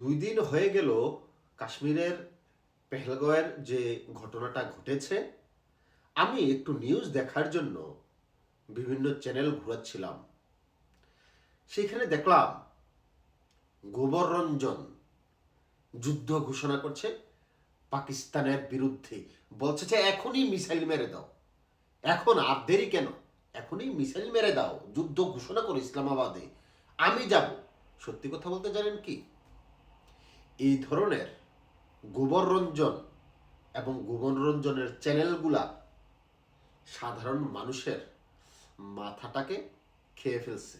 দুই দিন হয়ে গেল কাশ্মীরের পেহেলগয়ের যে ঘটনাটা ঘটেছে। আমি একটু নিউজ দেখার জন্য বিভিন্ন চ্যানেল ঘুরাচ্ছিলাম। সেখানে দেখলাম গোবর রঞ্জন যুদ্ধ ঘোষণা করছে পাকিস্তানের বিরুদ্ধে। বলছে যে এখনই মিসাইল মেরে দাও। এখন আর দেরি কেন? এখনই মিসাইল মেরে দাও, যুদ্ধ ঘোষণা করো ইসলামাবাদে। আমি যাব। সত্যি কথা বলতে জানেন কি? এই ধরনের গোবর রঞ্জন এবং গোবর রঞ্জনের চ্যানেলগুলা সাধারণ মানুষের মাথাটাকে খেয়ে ফেলছে।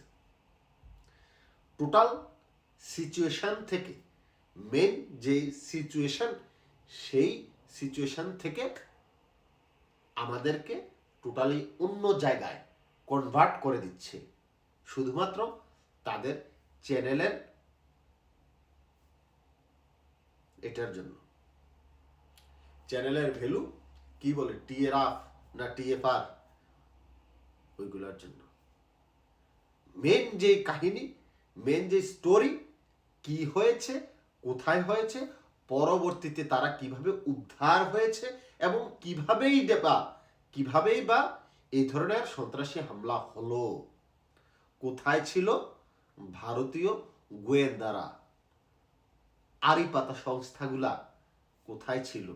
টোটাল সিচুয়েশান থেকে মেন যে সিচুয়েশান সেই সিচুয়েশান থেকে আমাদেরকে টোটালি অন্য জায়গায় কনভার্ট করে দিচ্ছে। শুধুমাত্র তাদের চ্যানেলের এটার জন্য। চ্যানেলের ভ্যালু কি বলে? টিএরআফ না টিএফআর ওইগুলোর জন্য। মেন যে কাহিনী মেন যে স্টোরি কি হয়েছে, কোথায় হয়েছে, পরবর্তীতে তারা কীভাবে উদ্ধার হয়েছে এবং কিভাবেই বা কিভাবেই বা এই ধরনের সন্ত্রাসী হামলা হলো। কোথায় ছিল? ভারতীয় গোয়েন্দারা। আড়ি পাতা সংস্থাগুলা কোথায় ছিল?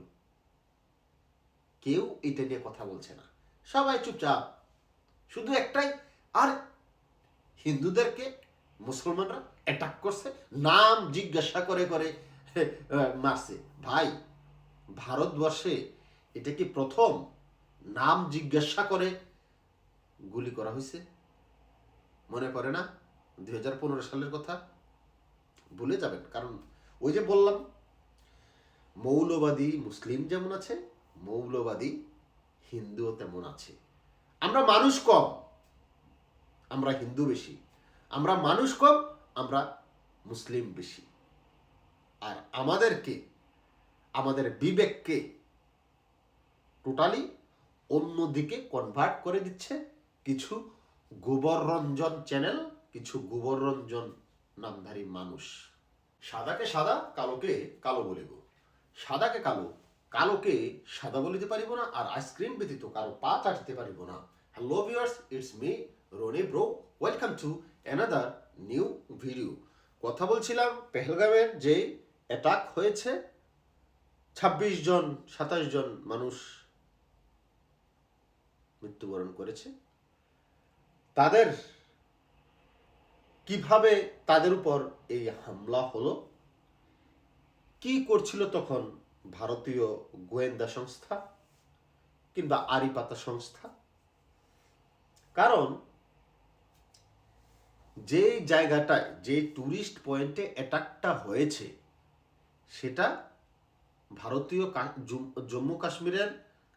কেউ এটা নিয়ে কথা বলছে না। সবাই চুপচাপ। শুধু একটাই, আর হিন্দুদেরকে মুসলমানরা অ্যাটাক করছে, নাম জিজ্ঞাসা করে করে মারছে। ভাই, ভারতবর্ষে এটা কি প্রথম নাম জিজ্ঞাসা করে গুলি করা হয়েছে? মনে পড়ে না? দুই হাজার পনেরো সালের কথা? ভুলে যাবেন, কারণ ওই যে বললাম, মৌলবাদী মুসলিম যেমন আছে, মৌলবাদী হিন্দুও তেমন আছে। আমরা মানুষ কম, আমরা হিন্দু বেশি। আমরা মানুষ কম, আমরা মুসলিম বেশি। আর আমাদেরকে, আমাদের বিবেককে টোটালি অন্যদিকে কনভার্ট করে দিচ্ছে কিছু গোবর রঞ্জন চ্যানেল, কিছু গোবর রঞ্জন নামধারী মানুষ। সাদাকে সাদা, কালোকে কালো বলিব। সাদাকে কালো, কালোকে সাদা বলিতে পারিব না, আর আইসক্রিম ব্যতীত কারও পা চাটিতে পারিব না। Hello viewers it's me Rony bro welcome to another new video কথা বলছিলাম পেহেলগামের যে অ্যাটাক হয়েছে, ছাব্বিশ জন, সাতাশ জন মানুষ মৃত্যুবরণ করেছে। তাদের কীভাবে তাদের উপর এই হামলা হলো? কি করছিল তখন ভারতীয় গোয়েন্দা সংস্থা কিংবা আরিপাতা সংস্থা? কারণ যে জায়গাটায় যে ট্যুরিস্ট পয়েন্টে অ্যাটাকটা হয়েছে, সেটা ভারতীয় জম্মু কাশ্মীরের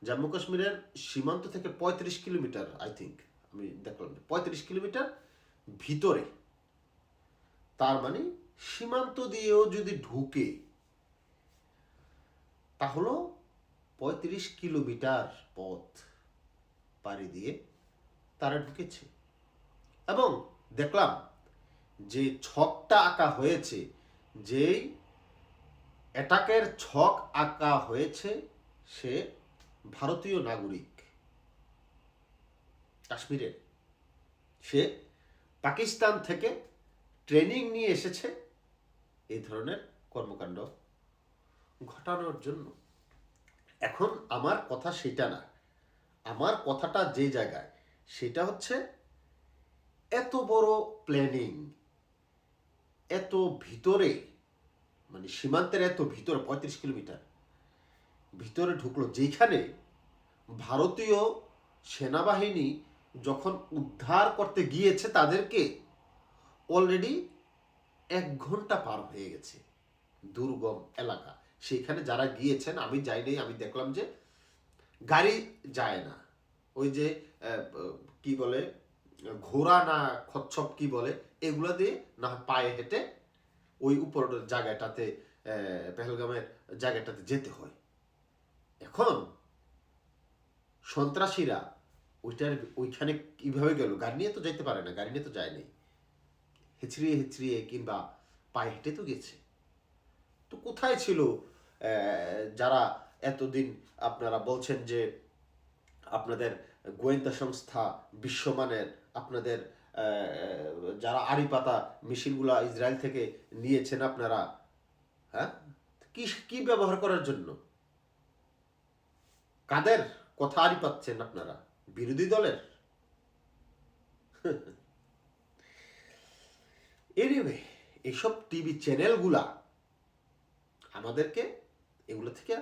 জম্মু কাশ্মীরের সীমান্ত থেকে পঁয়ত্রিশ কিলোমিটার আই থিঙ্ক আমি দেখলাম পঁয়ত্রিশ কিলোমিটার ভিতরে তার মানে সীমান্ত দিয়েও যদি ঢুকে, তাহলে পঁয়ত্রিশ কিলোমিটার পথ পাড়ি দিয়ে তারা ঢুকেছে। এবং দেখলাম যে ছকটা আঁকা হয়েছে, যেই অ্যাটাকের ছক আঁকা হয়েছে সে ভারতীয় নাগরিক কাশ্মীরের। সে পাকিস্তান থেকে ট্রেনিং নিয়ে এসেছে এই ধরনের কর্মকাণ্ড ঘটানোর জন্য। এখন আমার কথা সেটা না। আমার কথাটা যে জায়গায়, সেটা হচ্ছে এত বড় প্ল্যানিং এত ভিতরে মানে সীমান্তের এত ভিতরে, পঁয়ত্রিশ কিলোমিটার, ভিতরে ঢুকলো যেখানে ভারতীয় সেনাবাহিনী যখন উদ্ধার করতে গিয়েছে তাদেরকে অলরেডি এক ঘণ্টা পার হয়ে গেছে দুর্গম এলাকা। সেখানে যারা গিয়েছেন, আমি যাইনি আমি দেখলাম যে গাড়ি যায় না। ওই যে কি বলে, ঘোড়া না খচ্ছপ কি বলে, এগুলো দিয়ে না পায়ে হেঁটে ওই উপর জায়গাটাতে পেহেলগামের জায়গাটাতে যেতে হয়। এখন সন্ত্রাসীরা ওইটার ওইখানে কীভাবে গেল? গাড়ি নিয়ে তো যেতে পারে না, গাড়ি নিয়ে তো যায়নি হেঁচড়িয়ে হেঁচড়িয়ে কিংবা পায়ে হেঁটে তো গেছে। তো কোথায় ছিল যারা এতদিন আপনারা বলছেন যে আপনাদের গোয়েন্দা সংস্থা, বিশ্বমানের আপনাদের যারা আড়ি পাতা মেশিনগুলা ইসরায়েল থেকে নিয়েছেন আপনারা হ্যাঁ? কি কি ব্যবহার করার জন্য? কাদের কথা আড়ি পাচ্ছেন আপনারা? বিরোধী দলের? এনিওয়ে এইসব টিভি চ্যানেলগুলা আমাদেরকে এগুলো থেকে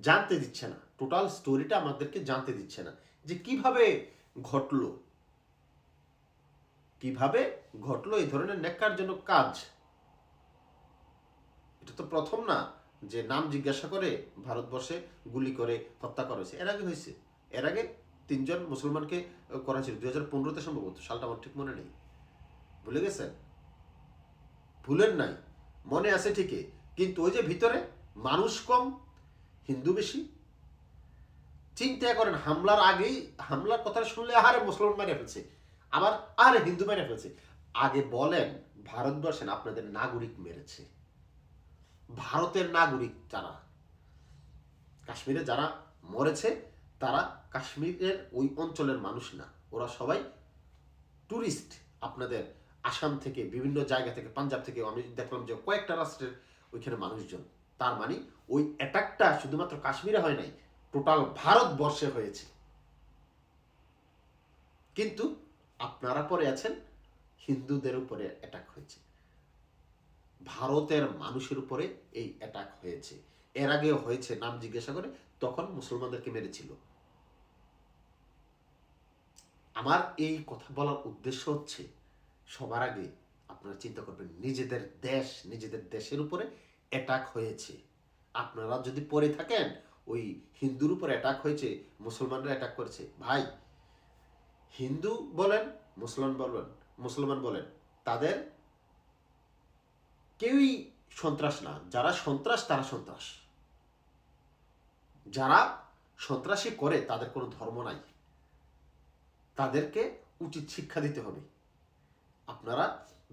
জানতে দিচ্ছে না। টোটাল স্টোরিটা আমাদেরকে জানতে দিচ্ছে না যে কীভাবে ঘটলো। কীভাবে ঘটলো এই ধরনের ন্যাক্কারজনক কাজ। এটা তো প্রথম না যে নাম জিজ্ঞাসা করে ভারতবর্ষে গুলি করে হত্যা করা হয়েছে। এর আগে হয়েছে। এর আগে তিনজন মুসলমানকে করা হয়েছিল। দুই হাজার পনেরোতে সম্ভবত। সালটা আমার ঠিক মনে নেই। ভুলে গেছেন? ভুলেন নাই, মনে আছে ঠিকই, কিন্তু ওই যে ভিতরে মানুষ কম, হিন্দু বেশি। চিন্তা করেন, হামলার আগেই, হামলার কথা শুনলে আহারে মুসলমান মেরে ফেলছে, আবার আরে হিন্দু মেরে ফেলছে। আগে বলেন ভারতবর্ষের আপনাদের নাগরিক মেরেছে। ভারতের নাগরিক যারা, কাশ্মীরে যারা মরেছে, তারা কাশ্মীরের ওই অঞ্চলের মানুষ না। ওরা সবাই টুরিস্ট আপনাদের আসাম থেকে, বিভিন্ন জায়গা থেকে, পাঞ্জাব থেকে আমি দেখলাম যে কয়েকটা রাষ্ট্রের ওইখানে মানুষজন। তার মানে ওই অ্যাটাকটা শুধুমাত্র কাশ্মীরে হয় নাই টোটাল ভারতবর্ষে হয়েছে। কিন্তু আপনারা পরে আছেন, হিন্দুদের উপরে অ্যাটাক হয়েছে। ভারতের মানুষের উপরে এই অ্যাটাক হয়েছে। এর আগেও হয়েছে, নাম জিজ্ঞাসা করে, তখন মুসলমানদেরকে মেরেছিল। আমার এই কথা বলার উদ্দেশ্য হচ্ছে সবার আগে আপনারা চিন্তা করবেন, নিজেদের দেশ, নিজেদের দেশের উপরে অ্যাটাক হয়েছে। আপনারা যদি পড়ে থাকেন, ওই হিন্দুর উপর অ্যাটাক হয়েছে, মুসলমানরা অ্যাটাক করেছে। ভাই, হিন্দু বলেন, মুসলমান বলেন মুসলমান বলেন, তাদের কেউই সন্ত্রাস না। যারা সন্ত্রাস, তারা সন্ত্রাস। যারা সন্ত্রাসী করে, তাদের কোনো ধর্ম নাই। তাদেরকে উচিত শিক্ষা দিতে হবে। আপনারা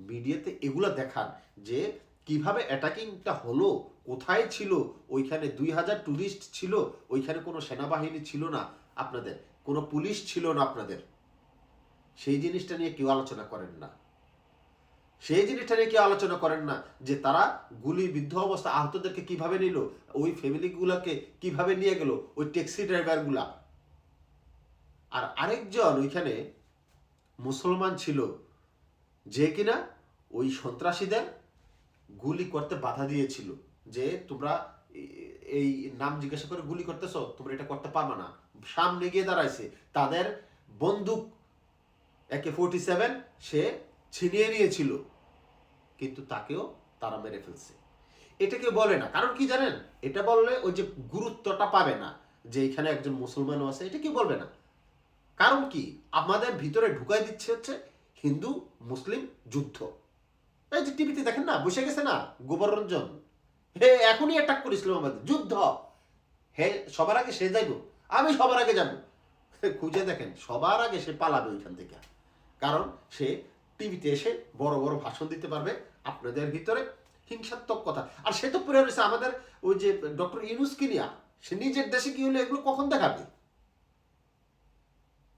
মিডিয়াতে এগুলা দেখান যে কীভাবে অ্যাটাকিংটা হলো, কোথায় ছিল, ওইখানে দুই হাজার টুরিস্ট ছিল, ওইখানে কোনো সেনাবাহিনী ছিল না আপনাদের, কোনো পুলিশ ছিল না আপনাদের। সেই জিনিসটা নিয়ে কেউ আলোচনা করেন না। সেই জিনিসটা নিয়ে কেউ আলোচনা করেন না যে তারা গুলি, বিদ্ধ অবস্থা আহতদেরকে কীভাবে নিল, ওই ফ্যামিলিগুলোকে কীভাবে নিয়ে গেল, ওই ট্যাক্সি ড্রাইভারগুলা আর আরেকজন ওইখানে মুসলমান ছিল যে কিনা ওই সন্ত্রাসীদের গুলি করতে বাধা দিয়েছিল যে তোমরা এই নাম জিজ্ঞাসা করে গুলি করতেছো, তোমরা এটা করতে পারবে না। সামনে গিয়ে দাঁড়াইছে। তাদের বন্দুক একে ফোরটি সেভেন সে ছিনিয়ে নিয়েছিল, কিন্তু তাকেও তারা মেরে ফেলছে। এটাকে বলে না। কারণ কি জানেন? এটা বললে ওই যে গুরুত্বটা পাবে না যে এখানে একজন মুসলমানও আছে, এটা কি বলবে না। কারণ কি? আমাদের ভিতরে ঢুকাই দিচ্ছে হচ্ছে হিন্দু, মুসলিম, যুদ্ধ। এই যে টিভিতে দেখেন না, বসে গেছে না গোবর রঞ্জন হে, এখনই অ্যাটাক করে ইসলামাবাদ যুদ্ধ। হে, সবার আগে সে যাইব। আমি সবার আগে যাব। খুঁজে দেখেন, সবার আগে সে পালাবে ওইখান থেকে। কারণ সে টিভিতে এসে বড় বড় ভাষণ দিতে পারবে আপনাদের ভিতরে হিংসাত্মক কথা। আর সে তো পড়ে রয়েছে আমাদের ওই যে ডক্টর ইউনুস কিনিয়া সে নিজের দেশে কি হলে এগুলো কখন দেখাবে?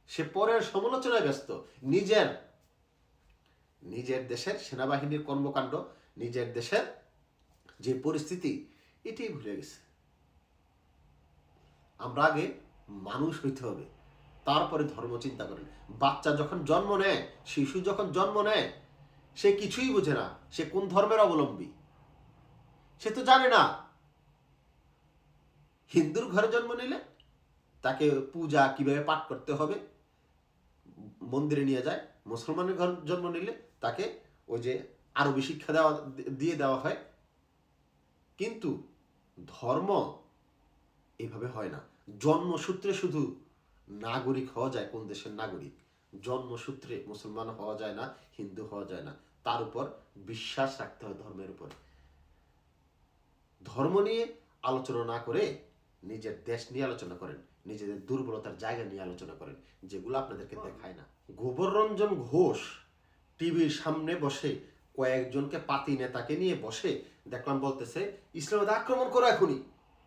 সে পরের সমালোচনায় ব্যস্ত। নিজের নিজের দেশের সেনাবাহিনীর কর্মকাণ্ড, নিজের দেশের যে পরিস্থিতি, এটাই ভুলে গেছে। আমরা আগে মানুষ হইতে হবে, তারপরে ধর্ম চিন্তা করেন। বাচ্চা যখন জন্ম নেয়, শিশু যখন জন্ম নেয়, সে কিছুই বোঝে না, সে কোন ধর্মের অবলম্বী? সে তো জানে না। হিন্দুর ঘরে জন্ম নিলে তাকে পূজা কীভাবে পাঠ করতে হবে? মন্দিরে নিয়ে যায়, মুসলমানের ঘর জন্ম নিলে তাকে ওই যে আরবি শিক্ষা দেওয়া, দিয়ে দেওয়া হয়। কিন্তু ধর্ম এভাবে হয় না। জন্মসূত্রে শুধু নাগরিক হওয়া যায় কোন দেশের নাগরিক। জন্মসূত্রে মুসলমান হওয়া যায় না, হিন্দু হওয়া যায় না। তার উপর বিশ্বাস রাখতে হয় ধর্মের উপর। ধর্ম নিয়ে আলোচনা না করে নিজের দেশ নিয়ে আলোচনা করেন, নিজেদের দুর্বলতার জায়গা নিয়ে আলোচনা করেন, যেগুলো আপনাদেরকে দেখায় না। গোবর রঞ্জন ঘোষ টিভির সামনে বসে কয়েকজনকে পাতি নেতাকে নিয়ে বসে দেখলাম বলতেছে ইসলামাবাদ আক্রমণ করো এখনই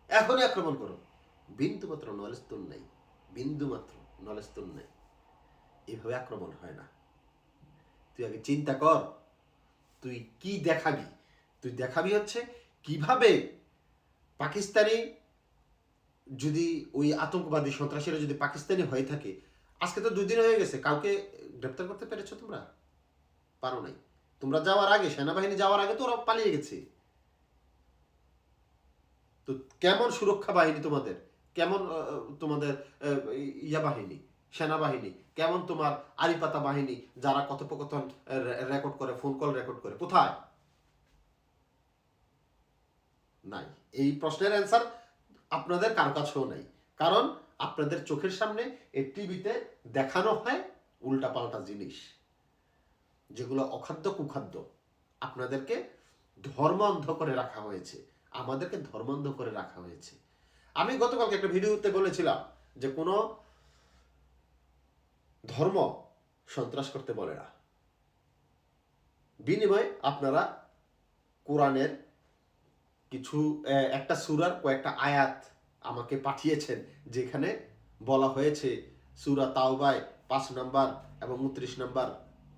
এখনই আক্রমণ করো। বিন্দু মাত্র নলেজ তোর নেই বিন্দু মাত্র নলেজ তোর নেই। এভাবে আক্রমণ হয় না। তুই আগে চিন্তা কর, তুই কি দেখাবি? তুই দেখাবি হচ্ছে কীভাবে পাকিস্তানি যদি ওই আতঙ্কবাদী সন্ত্রাসীরা যদি পাকিস্তানি হয়ে থাকে, আজকে তো দুই দিন হয়ে গেছে, কাউকে গ্রেপ্তার করতে পেরেছ তোমরা? পারো নাই। তোমরা যাওয়ার আগে, সেনাবাহিনী যাওয়ার আগে তো ওরা পালিয়ে গেছে। তো কেমন সুরক্ষা বাহিনী তোমাদের? কেমন তোমাদের ইয়া বাহিনী, সেনাবাহিনী? কেমন তোমার আরিপাতা বাহিনী, যারা কথোপকথন রেকর্ড করে ফোন কল রেকর্ড করে? কোথায়? নাই। এই প্রশ্নের অ্যান্সার আপনাদের কারও কাছেও নাই। কারণ আপনাদের চোখের সামনে এই টিভিতে দেখানো হয় উল্টাপাল্টা জিনিস। যেগুলো অখাদ্য কুখাদ্য, আপনাদেরকে ধর্মান্ধ করে রাখা হয়েছে। আমাদেরকে ধর্মান্ধ করে রাখা হয়েছে। আমি গতকালকে একটা ভিডিওতে বলেছিলাম যে কোনো ধর্ম সন্ত্রাস করতে বলে না। বিনিময়ে আপনারা কোরআনের কিছু একটা সুরার কয়েকটা আয়াত আমাকে পাঠিয়েছেন, যেখানে বলা হয়েছে সুরা তাওবায় পাঁচ নাম্বার এবং উনত্রিশ নাম্বার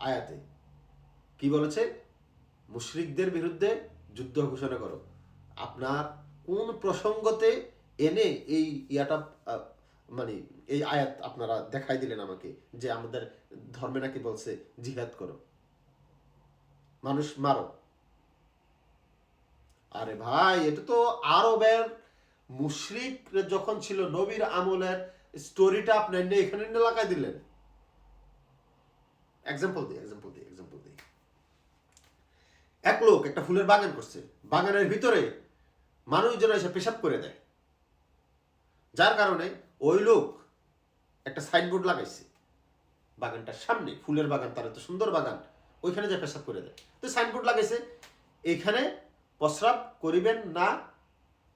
আয়াতে। কি বলেছে? মুশরিকদের বিরুদ্ধে যুদ্ধ ঘোষণা করো। আপনার কোন প্রসঙ্গতে এনে এই ইয়াটা মানে এই আয়াত আপনারা দেখাই দিলেন আমাকে, যে আমাদের ধর্মে নাকি বলছে জিহাদ করো। মানুষ মারো। আরে ভাই, এটা তো আরবের মুশরিক যখন ছিল, নবীর আমলের স্টোরিটা আপনার এখানে লাগাই দিলেন। এক্সাম্পল দিই এক্সাম্পল দিই এক্সাম্পল দিই। এক লোক একটা ফুলের বাগান করছে। বাগানের ভিতরে মানুষজন এসে পেশাব করে দেয়। যার কারণে ওই লোক একটা সাইনবোর্ড লাগাইছে। বাগানটার সামনে, ফুলের বাগান, তার এত সুন্দর বাগান, ওইখানে যে পেশাব করে দেয়। তো সাইনবোর্ড লাগাইছে, এখানে প্রস্রাব করিবেন না,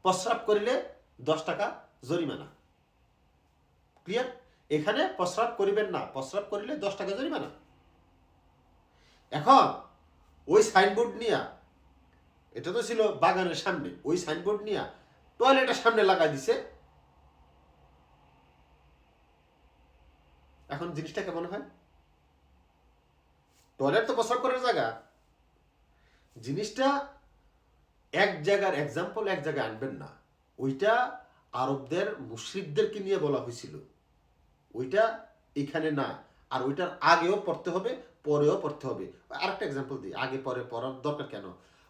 প্রস্রাব করিলে দশ টাকা জরিমানা। ক্লিয়ার এখানে প্রস্রাব করিবেন না, প্রস্রাব করিলে দশ টাকা জরিমানা। এখন ওই সাইনবোর্ড নিয়া, এটা তো ছিল বাগানের সামনে, ওই সাইনবোর্ড নিয়া টয়লেটের সামনে লাগাই দিছে। এখন জিনিসটা কেমন হয়? টয়লেট তো প্রস্রাব করার জায়গা। জিনিসটা এক জায়গার এক্সাম্পল এক জায়গায় আনবেন না। ওইটা আরবদের, মুশরিকদেরকে নিয়ে বলা হয়েছিল। ওইটা এখানে না, আর ওইটার আগেও পড়তে হবে। পরেও পড়তে হবে। আরেকটা এক্সাম্পল দিই, আগে পরে পড়ার দরকার কেন?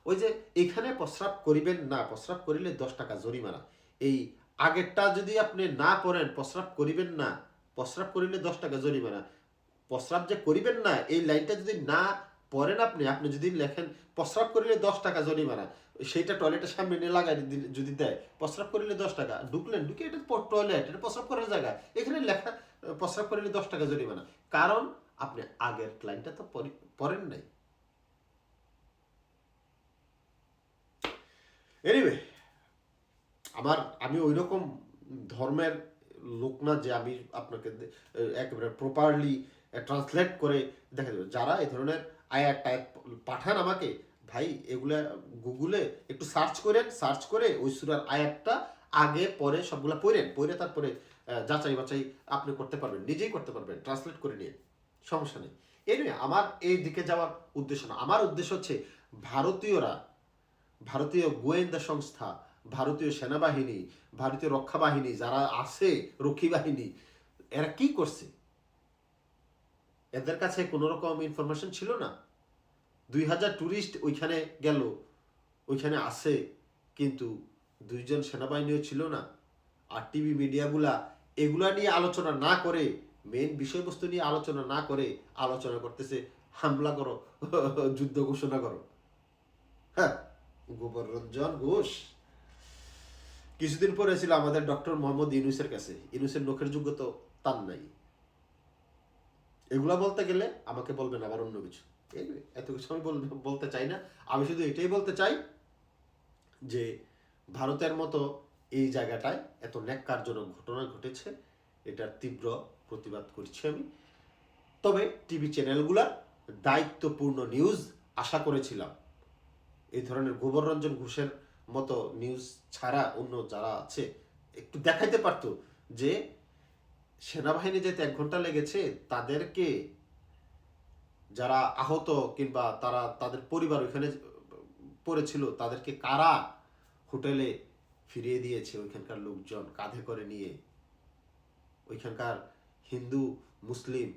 ওই যে এখানে প্রস্রাব করিবেন না, প্রস্রাব করিলে দশ টাকা জরিমানা। এই আগেরটা যদি আপনি না পড়েন, প্রস্রাব করিবেন না, প্রস্রাব করিলে দশ টাকা জরিমানা। প্রস্রাব যে করিবেন না, এই লাইনটা যদি না পড়েন আপনি আপনি যদি লেখেন, প্রস্রাব করিলে দশ টাকা জরিমানা, সেইটা টয়লেটের সামনে নিয়ে লাগাই যদি দেয়, প্রস্রাব করিলে দশ টাকা, ঢুকলেন, ঢুকে এটা টয়লেট এটা প্রস্রাব করার জায়গা। এখানে লেখা, প্রস্রাব করিলে দশ টাকা জরিমানা। কারণ আপনি আগের লাইনটা তো পড়ি- পড়েন নাই। এনিওয়ে আমার, আমি ওই রকম ধর্মের লোক না যে আমি আপনাকে একেবারে প্রপারলি ট্রান্সলেট করে দেখা যাবে। যারা এই ধরনের আয়াত টায়াত পাঠান আমাকে, ভাই, এগুলা গুগলে একটু সার্চ করেন সার্চ করে ওই সুরার আয়াতটা আগে, পরে সবগুলা পড়েন, পড়ে তারপরে যাচাই বাছাই আপনি করতে পারবেন, নিজেই করতে পারবেন ট্রান্সলেট করে নিয়ে। সমস্যা নেই। এই আমার এই দিকে যাওয়ার উদ্দেশ্য না। আমার উদ্দেশ্য হচ্ছে ভারতীয়রা, ভারতীয় গোয়েন্দা সংস্থা, ভারতীয় সেনাবাহিনী, ভারতীয় রক্ষা বাহিনী, যারা আছে, রক্ষী বাহিনী, এরা কি করছে? এদের কাছে কোনো রকম ইনফরমেশন ছিল না। দুই হাজার ট্যুরিস্ট ওইখানে গেল, ওইখানে আছে, কিন্তু দুইজন সেনাবাহিনীও ছিল না। আর টিভি মিডিয়াগুলা এগুলা নিয়ে আলোচনা না করে মেন বিষয়বস্তু নিয়ে আলোচনা না করে আলোচনা করতেছে, হামলা করো, যুদ্ধ ঘোষণা করো। হ্যাঁ গোবর রঞ্জন ঘোষ। কিছুদিন পরে ছিল আমাদের ডক্টর মোহাম্মদ ইউনুসের কাছে। ইউনুসের নখের যোগ্য তো তার নাই। এগুলা বলতে গেলে আমাকে বলবেন আবার অন্য কিছু। এত কিছু আমি বলতে চাই না। আমি শুধু এটাই বলতে চাই যে ভারতের মতো এই জায়গাটায় এত ন্যাক্কারজনক ঘটনা ঘটেছে, এটার তীব্র প্রতিবাদ করছি আমি। তবে টিভি চ্যানেলগুলার দায়িত্বপূর্ণ নিউজ আশা করেছিলাম। এই ধরনের গোবর রঞ্জন ঘোষের মতো নিউজ ছাড়া অন্য যারা আছে, একটু দেখাইতে পারতো যে সেনাবাহিনী যেতে এক ঘণ্টা লেগেছে, তাদেরকে যারা আহত কিংবা তারা তাদের পরিবার ওইখানে পড়েছিল, তাদেরকে কারা হোটেলে ফিরিয়ে দিয়েছে? ওইখানকার লোকজন কাঁধে করে নিয়ে, ওইখানকার হিন্দু, মুসলিম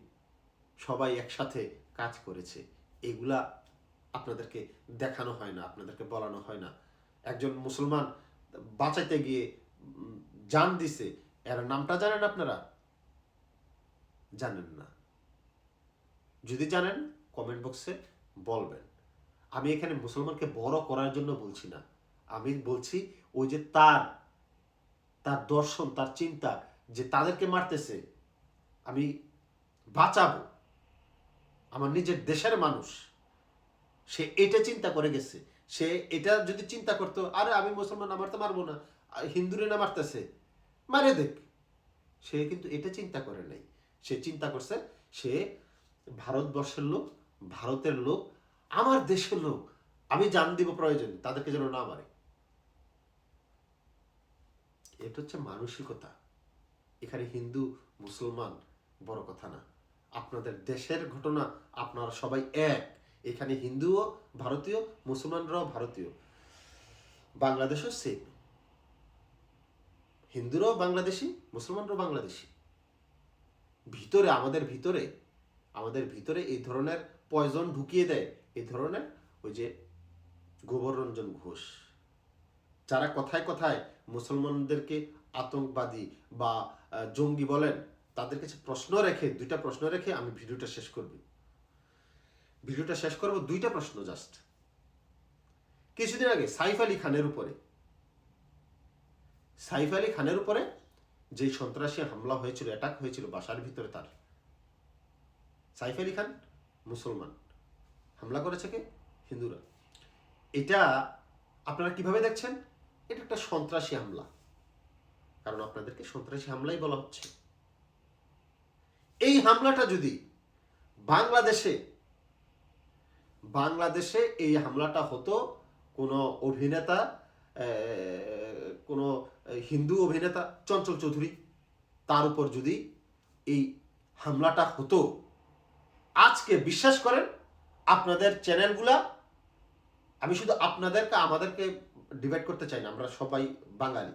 সবাই একসাথে কাজ করেছে। এগুলা আপনাদেরকে দেখানো হয় না, আপনাদেরকে বলানো হয় না। একজন মুসলমান বাঁচাইতে গিয়ে জান দিছে। এর নামটা জানেন আপনারা? জানেন না। যদি জানেন কমেন্ট বক্সে বলবেন। আমি এখানে মুসলমানকে বড় করার জন্য বলছি না। আমি বলছি, ওই যে তার তার দর্শন, তার চিন্তা যে তাদেরকে মারতেছে আমি বাঁচাবো। আমার নিজের দেশের মানুষ। সে এটা চিন্তা করে গেছে। সে এটা যদি চিন্তা করতো, আরে আমি মুসলমান, আমার তো মারবো না। হিন্দুরে না মারতেছে। মারে দেখ। সে কিন্তু এটা চিন্তা করে নাই। সে চিন্তা করছে, সে ভারতবর্ষের লোক, ভারতের লোক, আমার দেশের লোক, আমি জান দিব প্রয়োজন, তাদেরকে যেন না মারে। এটা হচ্ছে মানসিকতা। এখানে হিন্দু, মুসলমান বড় কথা না। আপনাদের দেশের ঘটনা আপনারা সবাই এক। এখানে হিন্দুও, ভারতীয়, মুসলমানরাও ভারতীয়। বাংলাদেশও সেম হিন্দুরাও বাংলাদেশি, মুসলমানরাও বাংলাদেশি। ভিতরে, আমাদের ভিতরে আমাদের ভিতরে এই ধরনের পয়জন ঢুকিয়ে দেয়। এই ধরনের ওই যে গোবররঞ্জন ঘোষ। যারা কথায় কথায় মুসলমানদেরকে আতঙ্কবাদী বা জঙ্গি বলেন তাদের কাছে প্রশ্ন রেখে, দুইটা প্রশ্ন রেখে আমি ভিডিওটা শেষ করব। ভিডিওটা শেষ করব দুইটা প্রশ্ন জাস্ট কিছুদিন আগে সাইফ আলী খানের উপরে, সাইফ আলী খানের উপরে যে সন্ত্রাসী হামলা হয়েছিল অ্যাটাক হয়েছিল বাসার ভিতরে তার, সাইফ আলী খান মুসলমান। হামলা করেছে কে? হিন্দুরা। এটা আপনারা কীভাবে দেখছেন? এটা একটা সন্ত্রাসী হামলা। কারণ আপনাদেরকে সন্ত্রাসী হামলাই বলা হচ্ছে। এই হামলাটা যদি বাংলাদেশে বাংলাদেশে এই হামলাটা হতো, কোনো অভিনেতা কোনো হিন্দু অভিনেতা, চঞ্চল চৌধুরী, তার উপর যদি এই হামলাটা হতো, আজকে বিশ্বাস করেন, আপনাদের চ্যানেলগুলা, আমি শুধু আপনাদেরকে, আমাদেরকে ডিভাইড করতে চাই না, আমরা সবাই বাঙালি।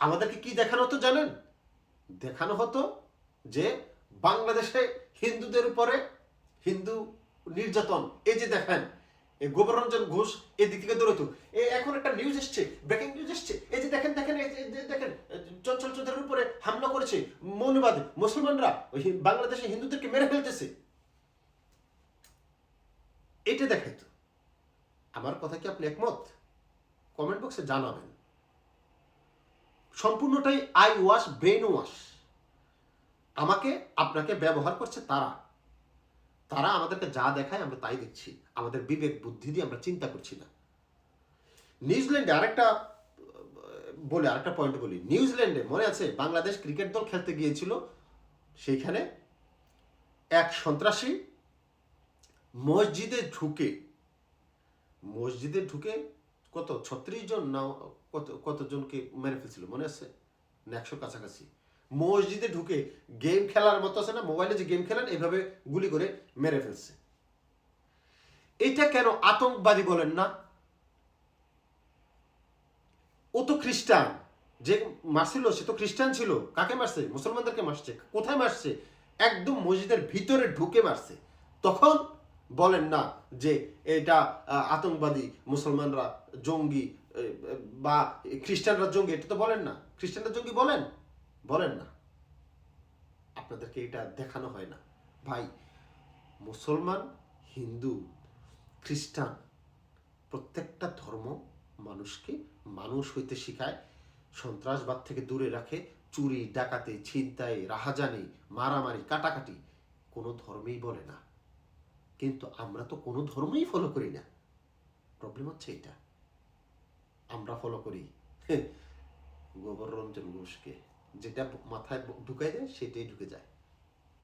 আমাদেরকে কি দেখানো হতো জানেন? দেখানো হতো যে বাংলাদেশে হিন্দুদের উপরে হিন্দু নির্যাতন। এই যে দেখেন, এই গোবরঞ্জন ঘোষ এদিক থেকে দৌড়তো এই এখন একটা নিউজ এসছে ব্রেকিং নিউজ এসছে। এই যে দেখেন দেখেন দেখেন, চঞ্চল চৌধুরীর উপরে হামলা করেছে মৌলবাদ। মুসলমানরা ওই বাংলাদেশে হিন্দুদেরকে মেরে ফেলতেছে। এটা দেখাইতো আমার কথা কি আপনি একমত? কমেন্ট বক্সে জানাবেন। সম্পূর্ণটাই আই ওয়াশ ব্রেন ওয়াশ আমাকে, আপনাকে ব্যবহার করছে তারা। তারা আমাদেরকে যা দেখায় আমরা তাই দেখছি। আমাদের বিবেক, বুদ্ধি দিয়ে আমরা চিন্তা করছি না। নিউজিল্যান্ডে আরেকটা, বলে আরেকটা পয়েন্ট বলি। নিউজিল্যান্ডে মনে আছে, বাংলাদেশ ক্রিকেট দল খেলতে গিয়েছিল, সেইখানে এক সন্ত্রাসী মসজিদে ঢুকে মসজিদে ঢুকে কত, ছত্রিশ জন না, কত, কতজনকে মেরে ফেলছিল, মনে আছে? না, একশোর কাছাকাছি। মসজিদে ঢুকে গেম খেলার মতো আছে না মোবাইলে যে গেম খেলেন এইভাবে গুলি করে মেরে ফেলছে। এটা কেন আতঙ্কবাদী বলেন না? ও তো খ্রিস্টান। যে মারছিল, সে তো খ্রিস্টান ছিল। কাকে মারছে? মুসলমানদেরকে মারছে। কোথায় মারছে? একদম মসজিদের ভিতরে ঢুকে মারছে। তখন বলেন না যে এটা আতঙ্কবাদী মুসলমানরা জঙ্গি বা খ্রিস্টানরা জঙ্গি, এটা তো বলেন না। খ্রিস্টানরা জঙ্গি বলেন? বলেন না। আপনাদেরকে এটা দেখানো হয় না। ভাই, মুসলমান, হিন্দু, খ্রিস্টান, প্রত্যেকটা ধর্ম মানুষকে মানুষ হইতে শিখায়, সন্ত্রাসবাদ থেকে দূরে রাখে, চুরি, ডাকাতি, ছিনতাই, রাহাজানি, মারামারি, কাটাকাটি কোনো ধর্মেই বলে না। কিন্তু আমরা তো কোনো ধর্মই ফলো করি না। প্রবলেম হচ্ছে এটা। আমরা ফলো করি। গোবর রঞ্জন ঘোষকে। যেটা মাথায় ঢুকে যায় সেটাই ঢুকে যায়।